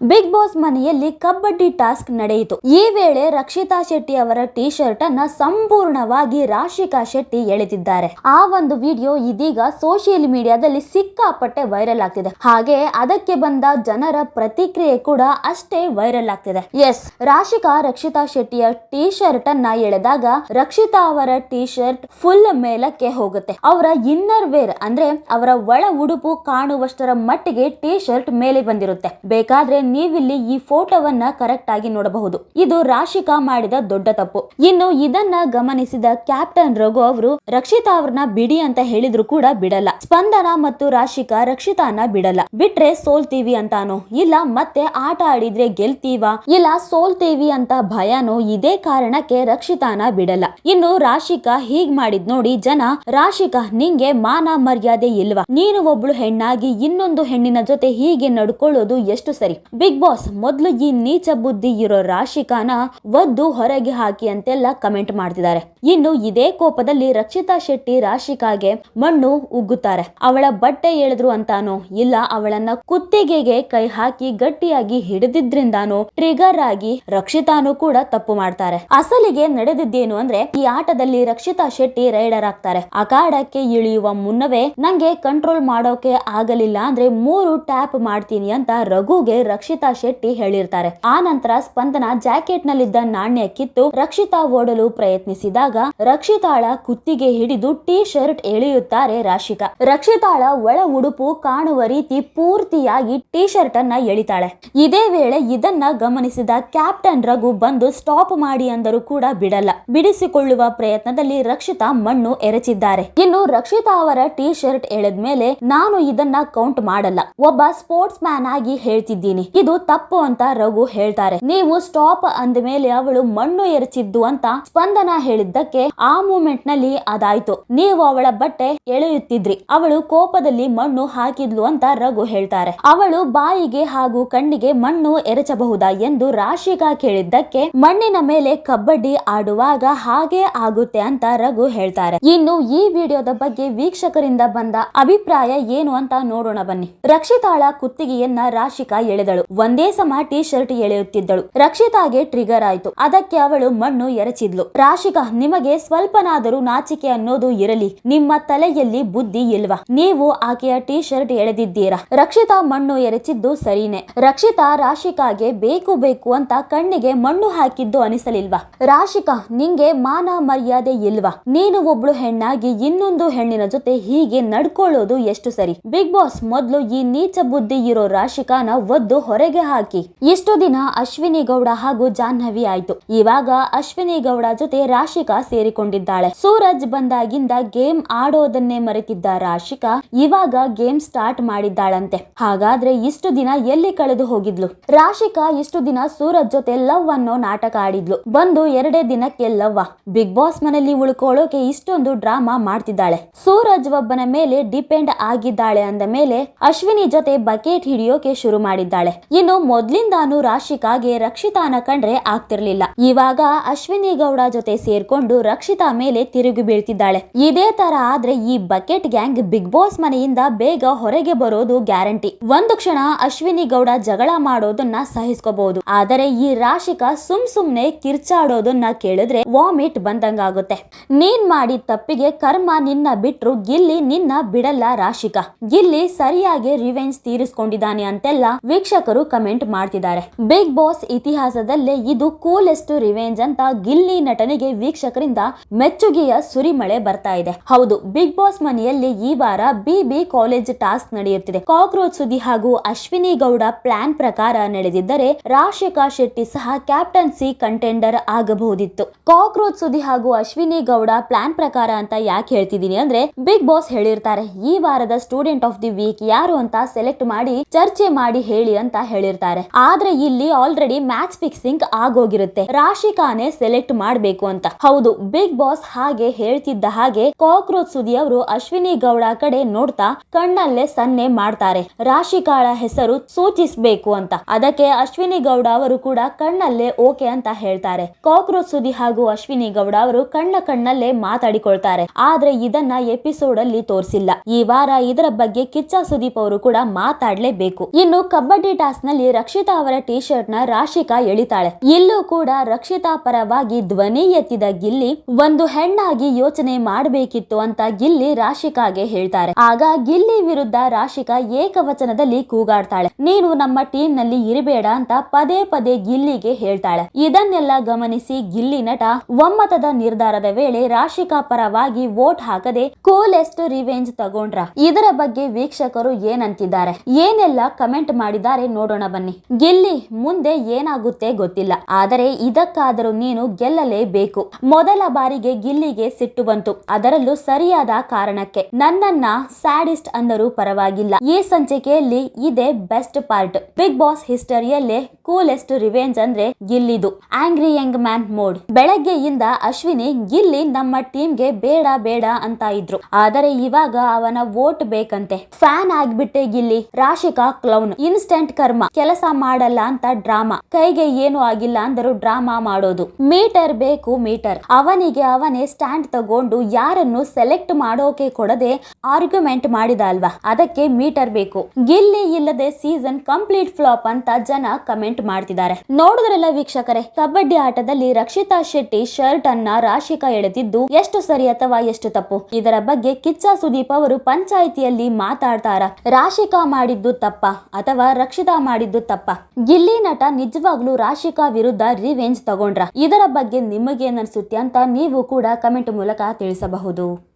Big boss ಮನೆಯಲ್ಲಿ kabaddi task ನಡೆಯಿತು. ಈ ವೇಳೆ ರಕ್ಷಿತಾ ಶೆಟ್ಟಿ ಅವರ ಟಿ ಶರ್ಟ್ ಅನ್ನ ಸಂಪೂರ್ಣವಾಗಿ ರಾಶಿಕಾ ಶೆಟ್ಟಿ ಎಳೆದಿದ್ದಾರೆ. ಆ ಒಂದು ವಿಡಿಯೋ ಇದೀಗ ಸೋಷಿಯಲ್ ಮೀಡಿಯಾದಲ್ಲಿ ಸಿಕ್ಕಾಪಟ್ಟೆ ವೈರಲ್ ಆಗ್ತಿದೆ. ಹಾಗೆ ಅದಕ್ಕೆ ಬಂದ ಜನರ ಪ್ರತಿಕ್ರಿಯೆ ಕೂಡ ಅಷ್ಟೇ ವೈರಲ್ ಆಗ್ತಿದೆ. ಎಸ್, ರಾಶಿಕಾ ರಕ್ಷಿತಾ ಶೆಟ್ಟಿಯ ಟಿ ಶರ್ಟ್ ಅನ್ನ ಎಳೆದಾಗ ರಕ್ಷಿತಾ ಅವರ ಟಿ ಶರ್ಟ್ ಫುಲ್ ಮೇಲಕ್ಕೆ ಹೋಗುತ್ತೆ. ಅವರ ಇನ್ನರ್ ವೇರ್ ಅಂದ್ರೆ ಅವರ ಒಳ ಉಡುಪು ಕಾಣುವಷ್ಟರ ಮಟ್ಟಿಗೆ ಟಿ ಶರ್ಟ್ ಮೇಲೆ ಬಂದಿರುತ್ತೆ. ಬೇಕಾದ್ರೆ ನೀವಿಲ್ಲಿ ಈ ಫೋಟೋವನ್ನ ಕರೆಕ್ಟ್ ಆಗಿ ನೋಡಬಹುದು. ಇದು ರಾಶಿಕಾ ಮಾಡಿದ ದೊಡ್ಡ ತಪ್ಪು. ಇನ್ನು ಇದನ್ನ ಗಮನಿಸಿದ ಕ್ಯಾಪ್ಟನ್ ರಘು ಅವರು, ರಕ್ಷಿತಾ ಅವ್ರನ್ನ ಬಿಡಿ ಅಂತ ಹೇಳಿದ್ರು ಕೂಡ ಬಿಡಲ್ಲ. ಸ್ಪಂದನ ಮತ್ತು ರಾಶಿಕಾ ರಕ್ಷಿತಾನ ಬಿಡಲ್ಲ. ಬಿಟ್ರೆ ಸೋಲ್ತೀವಿ ಅಂತಾನೋ? ಇಲ್ಲ, ಮತ್ತೆ ಆಟ ಆಡಿದ್ರೆ ಗೆಲ್ತೀವಾ? ಇಲ್ಲ ಸೋಲ್ತೀವಿ ಅಂತ ಭಯನೋ? ಇದೇ ಕಾರಣಕ್ಕೆ ರಕ್ಷಿತಾನ ಬಿಡಲ್ಲ. ಇನ್ನು ರಾಶಿಕಾ ಹೀಗ್ ಮಾಡಿದ್ ನೋಡಿ ಜನ, ರಾಶಿಕಾ, ನಿಂಗೆ ಮಾನ ಮರ್ಯಾದೆ ಇಲ್ವಾ? ನೀನು ಒಬ್ಳು ಹೆಣ್ಣಾಗಿ ಇನ್ನೊಂದು ಹೆಣ್ಣಿನ ಜೊತೆ ಹೀಗೆ ನಡ್ಕೊಳ್ಳೋದು ಎಷ್ಟು ಸರಿ? ಬಿಗ್ ಬಾಸ್ ಮೊದಲು ಈ ನೀಚ ಬುದ್ಧಿ ಇರೋ ರಾಶಿಕಾನ ಒದ್ದು ಹೊರಗೆ ಹಾಕಿ ಅಂತೆಲ್ಲ ಕಮೆಂಟ್ ಮಾಡ್ತಿದ್ದಾರೆ. ಇನ್ನು ಇದೇ ಕೋಪದಲ್ಲಿ ರಕ್ಷಿತಾ ಶೆಟ್ಟಿ ರಾಶಿಕಾಗೆ ಮಣ್ಣು ಉಗ್ಗುತ್ತಾರೆ. ಅವಳ ಬಟ್ಟೆ ಎಳೆದ್ರು ಅಂತಾನೋ, ಇಲ್ಲ ಅವಳನ್ನ ಕುತ್ತಿಗೆಗೆ ಕೈ ಹಾಕಿ ಗಟ್ಟಿಯಾಗಿ ಹಿಡಿದಿದ್ರಿಂದಾನೋ ಟ್ರಿಗರ್ ಆಗಿ ರಕ್ಷಿತಾನು ಕೂಡ ತಪ್ಪು ಮಾಡ್ತಾರೆ. ಅಸಲಿಗೆ ನಡೆದಿದ್ದೇನು ಅಂದ್ರೆ, ಈ ಆಟದಲ್ಲಿ ರಕ್ಷಿತಾ ಶೆಟ್ಟಿ ರೈಡರ್ ಆಗ್ತಾರೆ ಅಖಾಡಕ್ಕೆ ಇಳಿಯುವ ಮುನ್ನವೇ ನಂಗೆ ಕಂಟ್ರೋಲ್ ಮಾಡೋಕೆ ಆಗಲಿಲ್ಲ ಅಂದ್ರೆ ಮೂರು ಟ್ಯಾಪ್ ಮಾಡ್ತೀನಿ ಅಂತ ರಘುಗೆ ರಕ್ಷಿತಾ ಶೆಟ್ಟಿ ಹೇಳಿರ್ತಾರೆ. ಆ ನಂತರ ಸ್ಪಂದನ ಜಾಕೆಟ್ ನಲ್ಲಿದ್ದ ನಾಣ್ಯ ಕಿತ್ತು ರಕ್ಷಿತಾ ಓಡಲು ಪ್ರಯತ್ನಿಸಿದಾಗ ರಕ್ಷಿತಾಳ ಕುತ್ತಿಗೆ ಹಿಡಿದು ಟೀ ಶರ್ಟ್ ಎಳೆಯುತ್ತಾರೆ ರಾಶಿಕಾ. ರಕ್ಷಿತಾಳ ಒಳ ಉಡುಪು ಕಾಣುವ ರೀತಿ ಪೂರ್ತಿಯಾಗಿ ಟೀ ಶರ್ಟ್ ಅನ್ನ ಎಳಿತಾಳೆ. ಇದೇ ವೇಳೆ ಇದನ್ನ ಗಮನಿಸಿದ ಕ್ಯಾಪ್ಟನ್ ರಘು ಬಂದು ಸ್ಟಾಪ್ ಮಾಡಿ ಅಂದರೂ ಕೂಡ ಬಿಡಲ್ಲ. ಬಿಡಿಸಿಕೊಳ್ಳುವ ಪ್ರಯತ್ನದಲ್ಲಿ ರಕ್ಷಿತಾ ಮಣ್ಣು ಎರಚಿದ್ದಾರೆ. ಇನ್ನು ರಕ್ಷಿತಾ ಅವರ ಟಿ ಶರ್ಟ್ ಎಳೆದ ಮೇಲೆ ನಾನು ಇದನ್ನ ಕೌಂಟ್ ಮಾಡಲ್ಲ. ಒಬ್ಬ ಸ್ಪೋರ್ಟ್ಸ್ ಮ್ಯಾನ್ ಆಗಿ ಹೇಳ್ತಿದ್ದೀನಿ. ಇದು ತಪ್ಪು ಅಂತ ರಘು ಹೇಳ್ತಾರೆ. ನೀವು ಸ್ಟಾಪ್ ಅಂದ ಮೇಲೆ ಅವಳು ಮಣ್ಣು ಎರಚಿದ್ದು ಅಂತ ಸ್ಪಂದನ ಹೇಳಿದ್ದಕ್ಕೆ ಆ ಮೂಮೆಂಟ್ನಲ್ಲಿ ಅದಾಯ್ತು. ನೀವು ಅವಳ ಬಟ್ಟೆ ಎಳೆಯುತ್ತಿದ್ರಿ. ಅವಳು ಕೋಪದಲ್ಲಿ ಮಣ್ಣು ಹಾಕಿದ್ಲು ಅಂತ ರಘು ಹೇಳ್ತಾರೆ. ಅವಳು ಬಾಯಿಗೆ ಹಾಗೂ ಕಣ್ಣಿಗೆ ಮಣ್ಣು ಎರಚಬಹುದಾ ಎಂದು ರಾಶಿಕಾ ಕೇಳಿದ್ದಕ್ಕೆ ಮಣ್ಣಿನ ಮೇಲೆ ಕಬಡ್ಡಿ ಆಡುವಾಗ ಹಾಗೆ ಆಗುತ್ತೆ ಅಂತ ರಘು ಹೇಳ್ತಾರೆ. ಇನ್ನು ಈ ವಿಡಿಯೋದ ಬಗ್ಗೆ ವೀಕ್ಷಕರಿಂದ ಬಂದ ಅಭಿಪ್ರಾಯ ಏನು ಅಂತ ನೋಡೋಣ ಬನ್ನಿ. ರಕ್ಷಿತಾಳ ಕುತ್ತಿಗೆಯನ್ನ ರಾಶಿಕಾ ಎಳೆದಳು. ಒಂದೇ ಸಮ ಟಿ ಶರ್ಟ್ ಎಳೆಯುತ್ತಿದ್ದಳು. ರಕ್ಷಿತಾಗೆ ಟ್ರಿಗರ್ ಆಯ್ತು. ಅದಕ್ಕೆ ಅವಳು ಮಣ್ಣು ಎರಚಿದ್ಲು. ರಾಶಿಕಾ ನಿಮಗೆ ಸ್ವಲ್ಪನಾದರೂ ನಾಚಿಕೆ ಅನ್ನೋದು ಇರಲಿ. ನಿಮ್ಮ ತಲೆಯಲ್ಲಿ ಬುದ್ಧಿ ಇಲ್ವಾ? ನೀವು ಆಕೆಯ ಟಿ ಶರ್ಟ್ ಎಳೆದಿದ್ದೀರಾ? ರಕ್ಷಿತಾ ಮಣ್ಣು ಎರಚಿದ್ದು ಸರಿನೇ. ರಕ್ಷಿತಾ ರಾಶಿಕಾಗೆ ಬೇಕು ಬೇಕು ಅಂತ ಕಣ್ಣಿಗೆ ಮಣ್ಣು ಹಾಕಿದ್ದು ಅನಿಸಲಿಲ್ವಾ? ರಾಶಿಕಾ, ನಿಂಗೆ ಮಾನ ಮರ್ಯಾದೆ ಇಲ್ವಾ? ನೀನು ಒಬ್ಳು ಹೆಣ್ಣಾಗಿ ಇನ್ನೊಂದು ಹೆಣ್ಣಿನ ಜೊತೆ ಹೀಗೆ ನಡ್ಕೊಳ್ಳೋದು ಎಷ್ಟು ಸರಿ? ಬಿಗ್ ಬಾಸ್ ಮೊದ್ಲು ಈ ನೀಚ ಬುದ್ಧಿ ಇರೋ ರಾಶಿಕಾನ ಒದ್ದು ಹೊರಗೆ ಹಾಕಿ. ಇಷ್ಟು ದಿನ ಅಶ್ವಿನಿ ಗೌಡ ಹಾಗೂ ಜಾಹ್ನವಿ ಆಯ್ತು. ಇವಾಗ ಅಶ್ವಿನಿ ಗೌಡ ಜೊತೆ ರಾಶಿಕಾ ಸೇರಿಕೊಂಡಿದ್ದಾಳೆ. ಸೂರಜ್ ಬಂದಾಗಿಂದ ಗೇಮ್ ಆಡೋದನ್ನೇ ಮರೆತಿದ್ದ ರಾಶಿಕಾ ಇವಾಗ ಗೇಮ್ ಸ್ಟಾರ್ಟ್ ಮಾಡಿದ್ದಾಳಂತೆ. ಹಾಗಾದ್ರೆ ಇಷ್ಟು ದಿನ ಎಲ್ಲಿ ಕಳೆದು ಹೋಗಿದ್ಲು? ರಾಶಿಕಾ ಇಷ್ಟು ದಿನ ಸೂರಜ್ ಜೊತೆ ಲವ್ ಅನ್ನೋ ನಾಟಕ ಆಡಿದ್ಲು. ಬಂದು ಎರಡೇ ದಿನಕ್ಕೆ ಲವ್ವ. ಬಿಗ್ ಬಾಸ್ ಮನೆಯಲ್ಲಿ ಉಳ್ಕೊಳ್ಳೋಕೆ ಇಷ್ಟೊಂದು ಡ್ರಾಮಾ ಮಾಡ್ತಿದ್ದಾಳೆ. ಸೂರಜ್ ಒಬ್ಬನ ಮೇಲೆ ಡಿಪೆಂಡ್ ಆಗಿದ್ದಾಳೆ ಅಂದ ಮೇಲೆ ಅಶ್ವಿನಿ ಜೊತೆ ಬಕೆಟ್ ಹಿಡಿಯೋಕೆ ಶುರು ಮಾಡಿದ್ದಾಳೆ. ಇನ್ನು ಮೊದ್ಲಿಂದಾನು ರಾಶಿಕಾಗೆ ರಕ್ಷಿತಾನ ಕಂಡ್ರೆ ಆಗ್ತಿರ್ಲಿಲ್ಲ. ಇವಾಗ ಅಶ್ವಿನಿ ಗೌಡ ಜೊತೆ ಸೇರ್ಕೊಂಡು ರಕ್ಷಿತಾ ಮೇಲೆ ತಿರುಗಿ ಬೀಳ್ತಿದ್ದಾಳೆ. ಇದೇ ತರ ಆದ್ರೆ ಈ ಬಕೆಟ್ ಗ್ಯಾಂಗ್ ಬಿಗ್ ಬಾಸ್ ಮನೆಯಿಂದ ಬೇಗ ಹೊರಗೆ ಬರೋದು ಗ್ಯಾರಂಟಿ. ಒಂದು ಕ್ಷಣ ಅಶ್ವಿನಿ ಗೌಡ ಜಗಳ ಮಾಡೋದನ್ನ ಸಹಿಸ್ಕೋಬಹುದು. ಆದರೆ ಈ ರಾಶಿಕಾ ಸುಮ್ ಸುಮ್ನೆ ಕಿರ್ಚಾಡೋದನ್ನ ಕೇಳಿದ್ರೆ ವಾಮಿಟ್ ಬಂದಂಗಾಗುತ್ತೆ. ನೀನ್ ಮಾಡಿ ತಪ್ಪಿಗೆ ಕರ್ಮ ನಿನ್ನ ಬಿಟ್ರು ಗಿಲ್ಲಿ ನಿನ್ನ ಬಿಡಲ್ಲ ರಾಶಿಕಾ. ಗಿಲ್ಲಿ ಸರಿಯಾಗಿ ರಿವೆಂಜ್ ತೀರಿಸ್ಕೊಂಡಿದ್ದಾನೆ ಅಂತೆಲ್ಲ ವೀಕ್ಷಕರು ಕಮೆಂಟ್ ಮಾಡ್ತಿದ್ದಾರೆ. ಬಿಗ್ ಬಾಸ್ ಇತಿಹಾಸದಲ್ಲೇ ಇದು ಕೂಲೆಸ್ಟ್ ರಿವೆಂಜ್ ಅಂತ ಗಿಲ್ಲಿ ನಟನೆಗೆ ವೀಕ್ಷಕರಿಂದ ಮೆಚ್ಚುಗೆಯ ಸುರಿಮಳೆ ಬರ್ತಾ ಇದೆ. ಹೌದು, ಬಿಗ್ ಬಾಸ್ ಮನೆಯಲ್ಲಿ ಈ ವಾರ ಬಿಬಿ ಕಾಲೇಜ್ ಟಾಸ್ಕ್ ನಡೆಯುತ್ತಿದೆ. ಕಾಕ್ರೋಚ್ ಸುದ್ದಿ ಹಾಗೂ ಅಶ್ವಿನಿ ಗೌಡ ಪ್ಲಾನ್ ಪ್ರಕಾರ ನಡೆದಿದ್ದರೆ ರಾಶಿಕಾ ಶೆಟ್ಟಿ ಸಹ ಕ್ಯಾಪ್ಟನ್ಸಿ ಕಂಟೆಂಡರ್ ಆಗಬಹುದಿತ್ತು. ಕಾಕ್ರೋಚ್ ಸುದ್ದಿ ಹಾಗೂ ಅಶ್ವಿನಿ ಗೌಡ ಪ್ಲಾನ್ ಪ್ರಕಾರ ಅಂತ ಯಾಕೆ ಹೇಳ್ತಿದೀನಿ ಅಂದ್ರೆ ಬಿಗ್ ಬಾಸ್ ಹೇಳಿರ್ತಾರೆ. ಈ ವಾರದ ಸ್ಟೂಡೆಂಟ್ ಆಫ್ ದಿ ವೀಕ್ ಯಾರು ಅಂತ ಸೆಲೆಕ್ಟ್ ಮಾಡಿ ಚರ್ಚೆ ಮಾಡಿ ಹೇಳಿ ಅಂತ ಹೇಳಿರ್ತಾರೆ. ಆದ್ರೆ ಇಲ್ಲಿ ಆಲ್ರೆಡಿ ಮ್ಯಾಚ್ ಫಿಕ್ಸಿಂಗ್ ಆಗೋಗಿರುತ್ತೆ. ರಾಶಿಕಾನೇ ಸೆಲೆಕ್ಟ್ ಮಾಡಬೇಕು ಅಂತ. ಹೌದು ಹೌದು ಬಿಗ್ ಬಾಸ್ ಹಾಗೆ ಹೇಳ್ತಿದ್ದ ಹಾಗೆ ಕಾಕ್ರೋಚ್ ಸುದಿ ಅವರು ಅಶ್ವಿನಿ ಗೌಡ ಕಡೆ ನೋಡ್ತಾ ಕಣ್ಣಲ್ಲೇ ಸನ್ನೆ ಮಾಡ್ತಾರೆ. ರಾಶಿಕಾಳ ಹೆಸರು ಸೂಚಿಸಬೇಕು ಅಂತ. ಅದಕ್ಕೆ ಅಶ್ವಿನಿ ಗೌಡ ಅವರು ಕೂಡ ಕಣ್ಣಲ್ಲೇ ಓಕೆ ಅಂತ ಹೇಳ್ತಾರೆ. ಕಾಕ್ರೋಚ್ ಸುದಿ ಹಾಗೂ ಅಶ್ವಿನಿ ಗೌಡ ಅವರು ಕಣ್ಣ ಕಣ್ಣಲ್ಲೇ ಮಾತಾಡಿಕೊಳ್ತಾರೆ. ಆದ್ರೆ ಇದನ್ನ ಎಪಿಸೋಡ್ ಅಲ್ಲಿ ತೋರಿಸಿಲ್ಲ. ಈ ವಾರ ಇದರ ಬಗ್ಗೆ ಕಿಚ್ಚ ಸುದೀಪ್ ಅವರು ಕೂಡ ಮಾತಾಡ್ಲೇಬೇಕು. ಇನ್ನು ಕಬಡ್ಡಿ ಟಾಸ್ನಲ್ಲಿ ರಕ್ಷಿತಾ ಅವರ ಟಿ ಶರ್ಟ್ನ ರಾಶಿಕಾ ಎಳಿತಾಳೆ. ಇಲ್ಲೂ ಕೂಡ ರಕ್ಷಿತಾ ಪರವಾಗಿ ಧ್ವನಿ ಎತ್ತಿದ ಗಿಲ್ಲಿ ಒಂದು ಹೆಣ್ಣಾಗಿ ಯೋಚನೆ ಮಾಡಬೇಕಿತ್ತು ಅಂತ ಗಿಲ್ಲಿ ರಾಶಿಕಾಗೆ ಹೇಳ್ತಾರೆ. ಆಗ ಗಿಲ್ಲಿ ವಿರುದ್ಧ ರಾಶಿಕಾ ಏಕವಚನದಲ್ಲಿ ಕೂಗಾಡ್ತಾಳೆ. ನೀನು ನಮ್ಮ ಟೀಮ್ನಲ್ಲಿ ಇರಬೇಡ ಅಂತ ಪದೇ ಪದೇ ಗಿಲ್ಲಿಗೆ ಹೇಳ್ತಾಳೆ. ಇದನ್ನೆಲ್ಲ ಗಮನಿಸಿ ಗಿಲ್ಲಿ ನಟ ಒಮ್ಮತದ ನಿರ್ಧಾರದ ವೇಳೆ ರಾಶಿಕಾ ಪರವಾಗಿ ವೋಟ್ ಹಾಕದೆ ಕೂಲೆಸ್ಟ್ ರಿವೆಂಜ್ ತಗೊಂಡ್ರ. ಇದರ ಬಗ್ಗೆ ವೀಕ್ಷಕರು ಏನಂತಿದ್ದಾರೆ? ಏನೆಲ್ಲ ಕಮೆಂಟ್ ಮಾಡಿದ್ದಾರೆ ನೋಡೋಣ ಬನ್ನಿ. ಗಿಲ್ಲಿ ಮುಂದೆ ಏನಾಗುತ್ತೆ ಗೊತ್ತಿಲ್ಲ. ಆದರೆ ಇದಕ್ಕಾದರೂ ನೀನು ಗೆಲ್ಲಲೇಬೇಕು. ಮೊದಲ ಬಾರಿಗೆ ಗಿಲ್ಲಿಗೆ ಸಿಟ್ಟು ಬಂತು. ಅದರಲ್ಲೂ ಸರಿಯಾದ ಕಾರಣಕ್ಕೆ. ನನ್ನನ್ನ ಸ್ಯಾಡಿಸ್ಟ್ ಅಂದರೂ ಪರವಾಗಿಲ್ಲ. ಈ ಸಂಚಿಕೆಯಲ್ಲಿ ಇದೆ ಬೆಸ್ಟ್ ಪಾರ್ಟ್. ಬಿಗ್ ಬಾಸ್ ಹಿಸ್ಟರಿಯಲ್ಲೇ ಕೂಲೆಸ್ಟ್ ರಿವೆಂಜ್ ಅಂದ್ರೆ ಗಿಲ್ಲಿದು. Angry young man mode. ಬೆಳಗ್ಗೆಯಿಂದ ಅಶ್ವಿನಿ ಗಿಲ್ಲಿ ನಮ್ಮ ಟೀಮ್ಗೆ ಬೇಡ ಬೇಡ ಅಂತ ಇದ್ರು. ಆದರೆ ಇವಾಗ ಅವನ ವೋಟ್ ಬೇಕಂತೆ. ಫ್ಯಾನ್ ಆಗ್ಬಿಟ್ಟೆ ಗಿಲ್ಲಿ. ರಾಶಿಕಾ ಕ್ಲೌನ್. ಇನ್ಸ್ಟೆಂಟ್ ಕರ್ಮ. ಕೆಲಸ ಮಾಡಲ್ಲ ಅಂತ ಡ್ರಾಮಾ. ಕೈಗೆ ಏನು ಆಗಿಲ್ಲ ಅಂದರೂ ಡ್ರಾಮಾ ಮಾಡೋದು. ಮೀಟರ್ ಬೇಕು ಮೀಟರ್. ಅವನಿಗೆ ಅವನೇ ಸ್ಟ್ಯಾಂಡ್ ತಗೊಂಡು ಯಾರನ್ನು ಸೆಲೆಕ್ಟ್ ಮಾಡೋಕೆ ಕೊಡದೆ ಆರ್ಗ್ಯುಮೆಂಟ್ ಮಾಡಿದ ಅಲ್ವಾ? ಅದಕ್ಕೆ ಮೀಟರ್ ಬೇಕು. ಗಿಲ್ಲಿ ಇಲ್ಲದೆ ಸೀಸನ್ ಕಂಪ್ಲೀಟ್ ಫ್ಲಾಪ್ ಅಂತ ಜನ ಕಮೆಂಟ್ ಮಾಡ್ತಿದ್ದಾರೆ. ನೋಡಿದ್ರಲ್ಲ ವೀಕ್ಷಕರೇ, ಕಬಡ್ಡಿ ಆಟದಲ್ಲಿ ರಕ್ಷಿತಾ ಶೆಟ್ಟಿ ಶರ್ಟ್ ಅನ್ನ ರಾಶಿಕಾ ಎಳೆದಿದ್ದು ಎಷ್ಟು ಸರಿ ಅಥವಾ ಎಷ್ಟು ತಪ್ಪು? ಇದರ ಬಗ್ಗೆ ಕಿಚ್ಚ ಸುದೀಪ್ ಅವರು ಪಂಚಾಯಿತಿಯಲ್ಲಿ ಮಾತಾಡ್ತಾರ. ರಾಶಿಕಾ ಮಾಡಿದ್ದು ತಪ್ಪ ಅಥವಾ ರಕ್ಷಿತಾ ಮಾಡಿದ್ದು ತಪ್ಪ? ಗಿಲ್ಲಿ ನಟ ನಿಜವಾಗ್ಲೂ ರಾಶಿಕಾ ವಿರುದ್ಧ ರಿವೆಂಜ್ ತಗೊಂಡ್ರ. ಇದರ ಬಗ್ಗೆ ನಿಮಗೇನನ್ಸುತ್ತೆ ಅಂತ ನೀವು ಕೂಡ ಕಮೆಂಟ್ ಮೂಲಕ ತಿಳಿಸಬಹುದು.